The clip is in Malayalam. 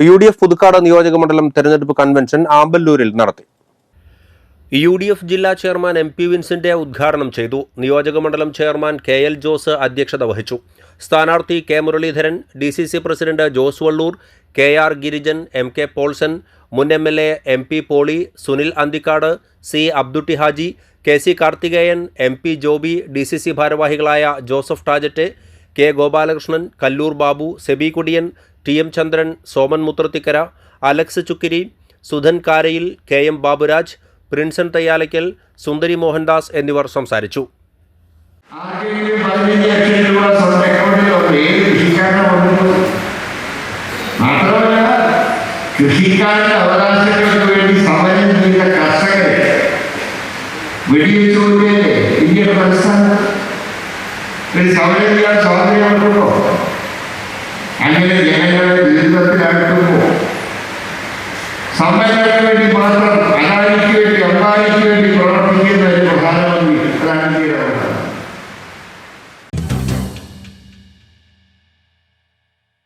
യു ഡി എഫ് പുതുക്കാട് നിയോജക മണ്ഡലം തെരഞ്ഞെടുപ്പ് കൺവെൻഷൻ ആമ്പല്ലൂരിൽ നടത്തി. യു ഡി എഫ് ജില്ലാ ചെയർമാൻ എം പി വിൻസിന്റെ ഉദ്ഘാടനം ചെയ്തു. നിയോജക മണ്ഡലം ചെയർമാൻ കെ എൽ ജോസ് അധ്യക്ഷത വഹിച്ചു. സ്ഥാനാർത്ഥി K Muraleedharan D C C president Jose Valloor K R Girijan M K Paulson മുൻ M L A M P Poly Sunil Anthikad C Abdutty Haji K C Karthikeyan M P Joby D C C ഭാരവാഹികളായ Joseph Tajet K Gopalakrishnan Kallur Babu Seby Kudiyan T M Chandran Soman Muthrathikkara Alex Chukkiri Sudhan Karayil K M Baburaj Prinson Thayyalakkal Sundari Mohandas എന്നിവർ സംസാരിച്ചു. അങ്ങനെ ജനങ്ങളെ జరిపిన కార్యక్రమం సమ్మె మాత్రం